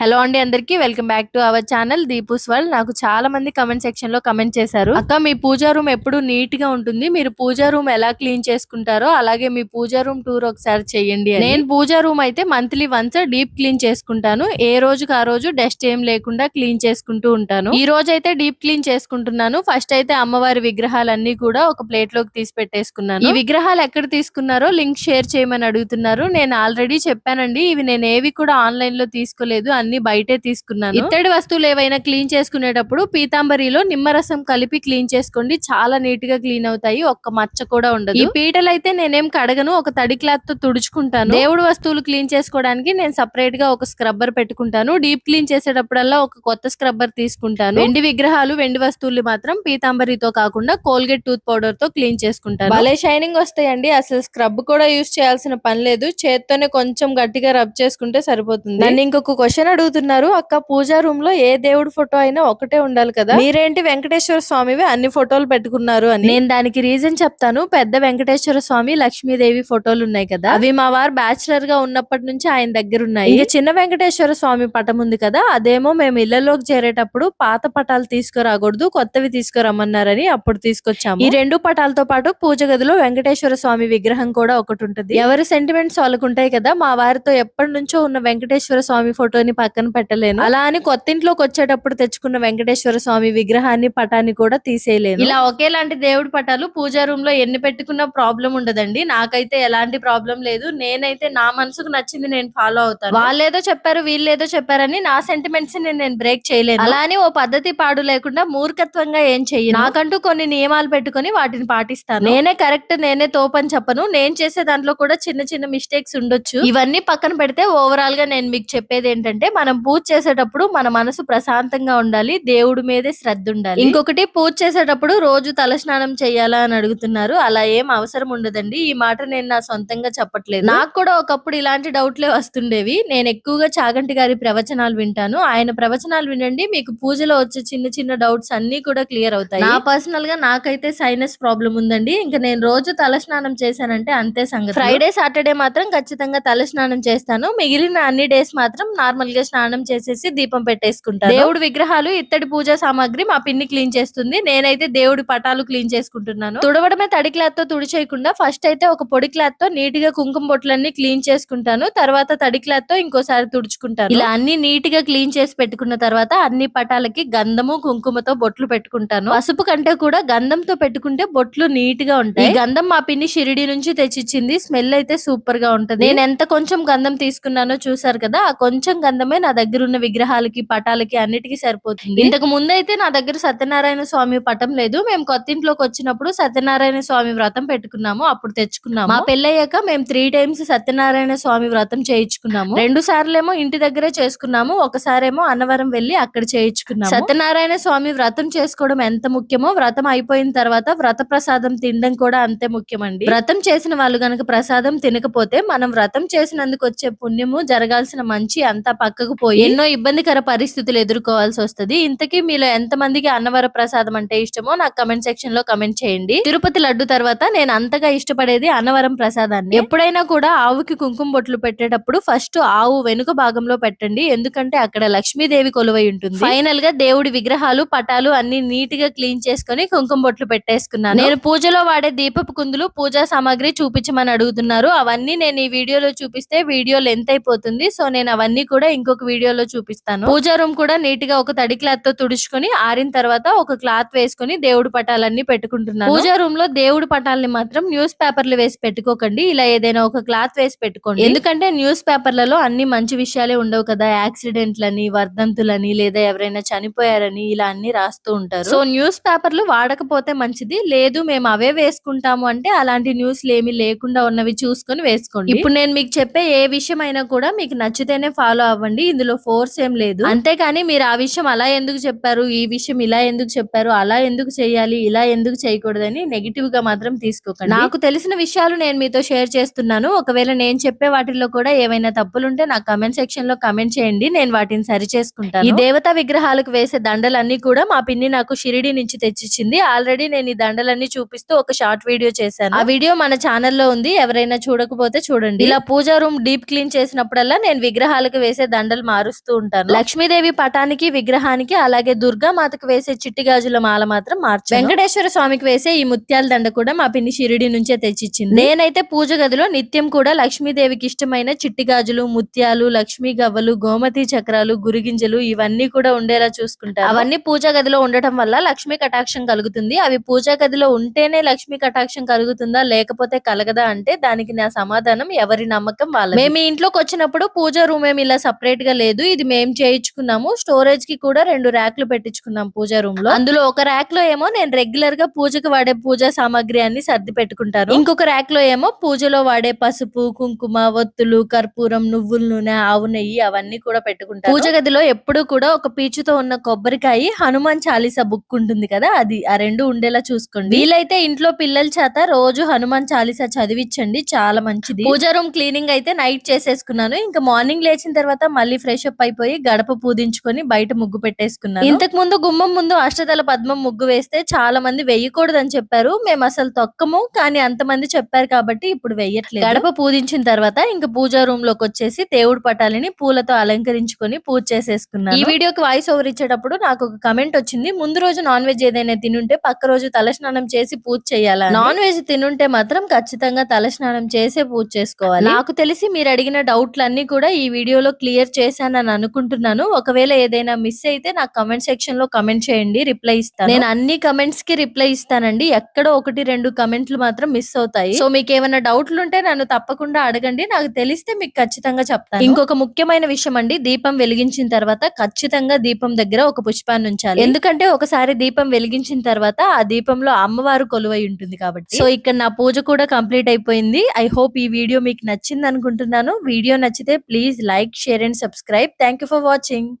Hello అండి అందరికి welcome back to our channel Deepu's world నాకు చాలా మంది కమెంట్ సెక్షన్లో కమెంట్ చేశారు. అక్క మీ పూజా రూమ్ ఎప్పుడు నీట్గా ఉంటుంది. మీరు పూజా రూమ్ ఎలా క్లీన్ చేసుకుంటారో అలాగే మీ పూజా రూమ్ టూర్ ఒకసారి చేయండి నేను పూజా రూమ్ అయితే మంత్లీ వన్స్ డీప్ క్లీన్ చేసుకుంటాను. ఏ రోజుకి ఆ రోజు డస్ట్ ఏం లేకుండా క్లీన్ చేసుకుంటూ ఉంటాను. ఈ రోజు అయితే డీప్ క్లీన్ చేసుకుంటున్నాను. ఫస్ట్ అయితే అమ్మవారి విగ్రహాలన్నీ కూడా ఒక ప్లేట్లోకి తీసి పెట్టేసుకున్నాను. ఈ విగ్రహాలు ఎక్కడ తీసుకున్నారో లింక్ షేర్ చేయమని అడుగుతున్నారు. నేను ఆల్రెడీ చెప్పానండి. ఇవి నేను ఏవి కూడా ఆన్లైన్లో తీసుకోలేదు. అన్ని బయటే తీసుకున్నాను. ఇత్తడి వస్తువులు ఏవైనా క్లీన్ చేసుకునేటప్పుడు పీతాంబరిలో నిమ్మరసం కలిపి క్లీన్ చేసుకోండి. చాలా నీట్గా క్లీన్ అవుతాయి. ఒక్క మచ్చ కూడా ఉండదు. ఈ పీటలు అయితే నేనేం కడగను. ఒక తడి క్లాత్తో తుడుచుకుంటాను. దేవుడు వస్తువులు క్లీన్ చేసుకోవడానికి నేను సపరేట్గా ఒక స్క్రబ్బర్ పెట్టుకుంటాను. డీప్ క్లీన్ చేసేటప్పుడల్లా ఒక కొత్త స్క్రబ్బర్ తీసుకుంటాను. వెండి విగ్రహాలు వెండి వస్తువులు మాత్రం పీతాంబరితో కాకుండా కోల్గేట్ టూత్ పౌడర్తో క్లీన్ చేసుకుంటాను. భలే షైనింగ్ వస్తాయండి. అసలు స్క్రబ్ కూడా యూస్ చేయాల్సిన పని లేదు. చేత్తోనే కొంచెం గట్టిగా రబ్ చేసుకుంటే సరిపోతుంది. నన్ను ఇంకొక క్వశ్చన్ అడుగుతున్నారు అక్క పూజా రూమ్లో ఏ దేవుడి ఫోటో అయినా ఒకటే ఉండాలి కదా? మీరేంటి వెంకటేశ్వర స్వామివి అన్ని ఫోటోలు పెట్టుకున్నారు అని? నేను దానికి రీజన్ చెప్తాను. పెద్ద వెంకటేశ్వర స్వామి లక్ష్మీదేవి ఫోటోలు ఉన్నాయి కదా. అవి మా వారు బ్యాచులర్గా ఉన్నప్పటి నుంచి ఆయన దగ్గర ఉన్నాయి. ఇంకా చిన్న వెంకటేశ్వర స్వామి పటం ఉంది కదా అదేమో మేము ఇళ్ళలోకి చేరేటప్పుడు పాత పటాలు తీసుకురాకూడదు కొత్తవి తీసుకురమ్మన్నారని అప్పుడు తీసుకొచ్చాము. ఈ రెండు పటాలతో పాటు పూజ గదిలో వెంకటేశ్వర స్వామి విగ్రహం కూడా ఒకటి ఉంటది. ఎవరి సెంటిమెంట్స్ వాళ్ళకు ఉంటాయి కదా మా వారితో ఎప్పటి నుంచో ఉన్న వెంకటేశ్వర స్వామి ఫోటోని పక్కన పెట్టలేను. అలా అని కొత్త ఇంట్లోకి వచ్చేటప్పుడు తెచ్చుకున్న వెంకటేశ్వర స్వామి విగ్రహాన్ని పటాన్ని కూడా తీసేయలేను. ఇలా ఒకేలాంటి దేవుడి పటాలు పూజా రూమ్లో ఎన్ని పెట్టుకున్న ప్రాబ్లం ఉండదండి. నాకైతే ఎలాంటి ప్రాబ్లం లేదు. నేనైతే నా మనసుకు నచ్చింది నేను ఫాలో అవుతాను. వాళ్ళేదో చెప్పారు వీళ్ళేదో చెప్పారని నా సెంటిమెంట్స్ నేను బ్రేక్ చేయలేను. అలా అని ఓ పద్ధతి పాడు లేకుండా మూర్ఖత్వంగా ఏం చెయ్యను? నాకంటూ కొన్ని నియమాలు పెట్టుకొని వాటిని పాటిస్తాను. నేనే కరెక్ట్ నేనే తోపని చెప్పను. నేను చేసే దాంట్లో కూడా చిన్న చిన్న మిస్టేక్స్ ఉండొచ్చు. ఇవన్నీ పక్కన పెడితే ఓవరాల్గా నేను మీకు చెప్పేది ఏంటంటే మనం పూజ చేసేటప్పుడు మన మనసు ప్రశాంతంగా ఉండాలి దేవుడి మీదే శ్రద్ధ ఉండాలి ఇంకొకటి పూజ చేసేటప్పుడు రోజు తలస్నానం చేయాలా అని అడుగుతున్నారు. అలా ఏం అవసరం ఉండదండి. ఈ మాట నేను నా సొంతంగా చెప్పట్లేదు. నాకు కూడా ఒకప్పుడు ఇలాంటి డౌట్లే వస్తుండేవి. నేను ఎక్కువగా చాగంటి గారి ప్రవచనాలు వింటాను. ఆయన ప్రవచనాలు వినండి. మీకు పూజలో వచ్చే చిన్న చిన్న డౌట్స్ అన్ని కూడా క్లియర్ అవుతాయి. నా పర్సనల్గా నాకైతే సైనస్ ప్రాబ్లం ఉందండి. ఇంకా నేను రోజు తలస్నానం చేశానంటే అంతే సంగతి. ఫ్రైడే సాటర్డే మాత్రం ఖచ్చితంగా తల స్నానం చేస్తాను. మిగిలిన అన్ని డేస్ మాత్రం నార్మల్గా స్నానం చేసేసి దీపం పెట్టేసుకుంటాను దేవుడి విగ్రహాలు ఇత్తడి పూజా సామాగ్రి మా పిన్ని క్లీన్ చేస్తుంది. నేనైతే దేవుడి పటాలు క్లీన్ చేసుకుంటున్నాను. తుడవడమే తడి క్లాత్తో తుడిచేయకుండా ఫస్ట్ అయితే ఒక పొడి క్లాత్తో నీట్గా కుంకుమ బొట్లన్నీ క్లీన్ చేసుకుంటాను. తర్వాత తడి క్లాత్తో ఇంకోసారి తుడుచుకుంటాను. ఇలా అన్ని నీట్గా క్లీన్ చేసి పెట్టుకున్న తర్వాత అన్ని పటాలకి గంధము కుంకుమతో బొట్లు పెట్టుకుంటాను. పసుపు కంటే కూడా గంధంతో పెట్టుకుంటే బొట్లు నీట్గా ఉంటాయి గంధం మా పిన్ని షిరిడి నుంచి తెచ్చిచ్చింది. స్మెల్ అయితే సూపర్గా ఉంటది. నేను ఎంత కొంచెం గంధం తీసుకున్నానో చూసారు కదా ఆ కొంచెం గంధం గంధమే నా దగ్గర ఉన్న విగ్రహాలకి పటాలకి అన్నిటికీ సరిపోతుంది. ఇంతకు ముందు అయితే నా దగ్గర సత్యనారాయణ స్వామి పటం లేదు. మేము కొత్త ఇంట్లోకి వచ్చినప్పుడు సత్యనారాయణ స్వామి వ్రతం పెట్టుకున్నాము. అప్పుడు తెచ్చుకున్నాము. మా పెళ్ళయ్యాక మేము త్రీ టైమ్స్ సత్యనారాయణ స్వామి వ్రతం చేయించుకున్నాము. రెండు సార్లేమో ఇంటి దగ్గరే చేసుకున్నాము. ఒకసారేమో అన్నవరం వెళ్ళి అక్కడ చేయించుకున్నాము. సత్యనారాయణ స్వామి వ్రతం చేసుకోవడం ఎంత ముఖ్యమో వ్రతం అయిపోయిన తర్వాత వ్రత ప్రసాదం తినడం కూడా అంతే ముఖ్యమండి. వ్రతం చేసిన వాళ్ళు గనక ప్రసాదం తినకపోతే మనం వ్రతం చేసినందుకు వచ్చే పుణ్యము జరగాల్సిన మంచి అంతా పక్కకు పోయి ఎన్నో ఇబ్బందికర పరిస్థితులు ఎదుర్కోవాల్సి వస్తది. ఇంతకీ మీలో ఎంత మందికి అన్నవర ప్రసాదం అంటే ఇష్టమో నాకు కమెంట్ సెక్షన్లో కమెంట్ చేయండి. తిరుపతి లడ్డు తర్వాత నేను అంతగా ఇష్టపడేది అన్నవరం ప్రసాదాన్ని. ఎప్పుడైనా కూడా ఆవుకి కుంకుమ బొట్లు పెట్టేటప్పుడు ఫస్ట్ ఆవు వెనుక భాగంలో పెట్టండి. ఎందుకంటే అక్కడ లక్ష్మీదేవి కొలువై ఉంటుంది. ఫైనల్గా దేవుడి విగ్రహాలు పటాలు అన్ని నీట్గా క్లీన్ చేసుకొని కుంకుమ బొట్లు పెట్టేసుకున్నాను. నేను పూజలో వాడే దీపపు కుందులు పూజా సామాగ్రి చూపించమని అడుగుతున్నారు. అవన్నీ నేను ఈ వీడియోలో చూపిస్తే వీడియో లెంత్ అయిపోతుంది. సో నేను అవన్నీ కూడా ఇంకొక వీడియోలో చూపిస్తాను. పూజా రూమ్ కూడా నీట్గా ఒక తడి క్లాత్తో తుడుచుకొని ఆరిన తర్వాత ఒక క్లాత్ వేసుకొని దేవుడి పటాలన్నీ పెట్టుకుంటున్నాను. పూజా రూమ్లో దేవుడి పటాలని మాత్రం న్యూస్ పేపర్లు వేసి పెట్టుకోకండి. ఇలా ఏదైనా ఒక క్లాత్ వేసి పెట్టుకోండి. ఎందుకంటే న్యూస్ పేపర్లలో అన్ని మంచి విషయాలే ఉండవు కదా. యాక్సిడెంట్లని వర్ధంతులని లేదా ఎవరైనా చనిపోయారని ఇలా అన్ని రాస్తూ ఉంటారు. సో న్యూస్ పేపర్లు వాడకపోతే మంచిది. లేదు మేము అవే వేసుకుంటాము అంటే అలాంటి న్యూస్లు ఏమి లేకుండా ఉన్నవి చూసుకొని వేసుకోండి. ఇప్పుడు నేను మీకు చెప్పే ఏ విషయం అయినా కూడా మీకు నచ్చితేనే ఫాలో అవ్వండి. ఇందులో ఫోర్స్ ఏం లేదు. అంతేకాని మీరు ఆ విషయం అలా ఎందుకు చెప్పారు? ఈ విషయం ఇలా ఎందుకు చెప్పారు? అలా ఎందుకు చేయాలి? ఇలా ఎందుకు చేయకూడదని నెగిటివ్గా మాత్రం తీసుకోకండి. నాకు తెలిసిన విషయాలు నేను మీతో షేర్ చేస్తున్నాను. ఒకవేళ నేను చెప్పే వాటిల్లో కూడా ఏమైనా తప్పులుంటే నా కమెంట్ సెక్షన్లో కమెంట్ చేయండి. నేను వాటిని సరి చేసుకుంటాను. ఈ దేవతా విగ్రహాలకు వేసే దండలన్నీ కూడా మా పిన్ని నాకు షిరిడి నుంచి తెచ్చిచ్చింది. ఆల్రెడీ నేను ఈ దండలన్నీ చూపిస్తూ ఒక షార్ట్ వీడియో చేశాను. ఆ వీడియో మన ఛానల్లో ఉంది. ఎవరైనా చూడకపోతే చూడండి. ఇలా పూజా రూమ్ డీప్ క్లీన్ చేసినప్పుడల్లా నేను విగ్రహాలకు వేసే దండ దండలు మారుస్తూ ఉంటాను. లక్ష్మీదేవి పటానికి విగ్రహానికి అలాగే దుర్గా మాతకు వేసే చిట్టి గాజుల మాల మాత్రం మార్చాను. వెంకటేశ్వర స్వామికి వేసే ఈ ముత్యాల దండ కూడా మా పిన్ని షిరిడి నుంచే తెచ్చిచ్చింది. నేనైతే పూజ గదిలో నిత్యం కూడా లక్ష్మీదేవికి ఇష్టమైన చిట్టి గాజులు ముత్యాలు లక్ష్మీ గవ్వలు గోమతి చక్రాలు గురిగింజలు ఇవన్నీ కూడా ఉండేలా చూసుకుంటాను. అవన్నీ పూజా గదిలో ఉండటం వల్ల లక్ష్మీ కటాక్షం కలుగుతుంది. అవి పూజా గదిలో ఉంటేనే లక్ష్మీ కటాక్షం కలుగుతుందా లేకపోతే కలగదా అంటే దానికి నా సమాధానం ఎవరి నమ్మకం వాళ్ళ మేము ఇంట్లోకి వచ్చినప్పుడు పూజా రూమ్ ఏమి ఇలా సపరేట్ గా లేదు. ఇది మేము చేయించుకున్నాము. స్టోరేజ్కి కూడా రెండు ర్యాక్లు పెట్టించుకున్నాం పూజ రూమ్లో అందులో ఒక ర్యాక్లో ఏమో నేను రెగ్యులర్గా పూజకు వాడే పూజా సామాగ్రి అన్ని సర్ది పెట్టుకుంటాను. ఇంకొక ర్యాక్లో ఏమో పూజలో వాడే పసుపు కుంకుమ ఒత్తులు కర్పూరం నువ్వుల నూనె ఆవు నెయ్యి అవన్నీ కూడా పెట్టుకుంటాను. పూజ గదిలో ఎప్పుడు కూడా ఒక పీచుతో ఉన్న కొబ్బరికాయ హనుమాన్ చాలీసా బుక్ ఉంటుంది కదా అది ఆ రెండు ఉండేలా చూసుకోండి. వీలైతే ఇంట్లో పిల్లల చేత రోజు హనుమాన్ చాలీసా చదివించండి. చాలా మంచిది. పూజ రూమ్ క్లీనింగ్ అయితే నైట్ చేసేసుకున్నాను. ఇంకా మార్నింగ్ లేచిన తర్వాత మళ్ళీ ఫ్రెష్ అప్ అయిపోయి గడప పూదించుకొని బయట ముగ్గు పెట్టేసుకున్నాను. ఇంతకు ముందు గుమ్మం ముందు అష్టదళ పద్మం ముగ్గు వేస్తే చాలా మంది వేయకూడదని చెప్పారు. మేము అసలు తొక్కము కానీ అంతమంది చెప్పారు కాబట్టి ఇప్పుడు వెయ్యట్లేదు గడప పూజించిన తర్వాత ఇంకా పూజా రూమ్లోకి వచ్చేసి దేవుడు పటాలని పూలతో అలంకరించుకొని పూజ చేసేసుకున్నాను. ఈ వీడియోకి వాయిస్ ఓవర్ ఇచ్చేటప్పుడు నాకు ఒక కమెంట్ వచ్చింది. ముందు రోజు నాన్ వెజ్ ఏదైనా తినుంటే పక్క రోజు తలస్నానం చేసి పూజ చేయాలా నాన్ వెజ్ తినుంటే మాత్రం ఖచ్చితంగా తలస్నానం చేసే పూజ చేసుకోవాలి. నాకు తెలిసి మీరు అడిగిన డౌట్లన్నీ కూడా ఈ వీడియోలో క్లియర్ చేశానని అనుకుంటున్నాను ఒకవేళ ఏదైనా మిస్ అయితే నాకు కమెంట్ సెక్షన్లో కమెంట్ చేయండి రిప్లై ఇస్తాను. నేను అన్ని కమెంట్స్కి రిప్లై ఇస్తానండి. ఎక్కడో ఒకటి రెండు కమెంట్లు మాత్రం మిస్ అవుతాయి. సో మీకు ఏమైనా డౌట్లు ఉంటే నన్ను తప్పకుండా అడగండి. నాకు తెలిస్తే మీకు ఖచ్చితంగా చెప్తాను. ఇంకొక ముఖ్యమైన విషయం అండి. దీపం వెలిగించిన తర్వాత ఖచ్చితంగా దీపం దగ్గర ఒక పుష్పాన్ని ఉంచాలి. ఎందుకంటే ఒకసారి దీపం వెలిగించిన తర్వాత ఆ దీపంలో అమ్మవారు కొలువై ఉంటుంది కాబట్టి. సో ఇక్కడ నా పూజ కూడా కంప్లీట్ అయిపోయింది. ఐ హోప్ ఈ వీడియో మీకు నచ్చింది అనుకుంటున్నాను వీడియో నచ్చితే please like share and subscribe. Thank you for watching.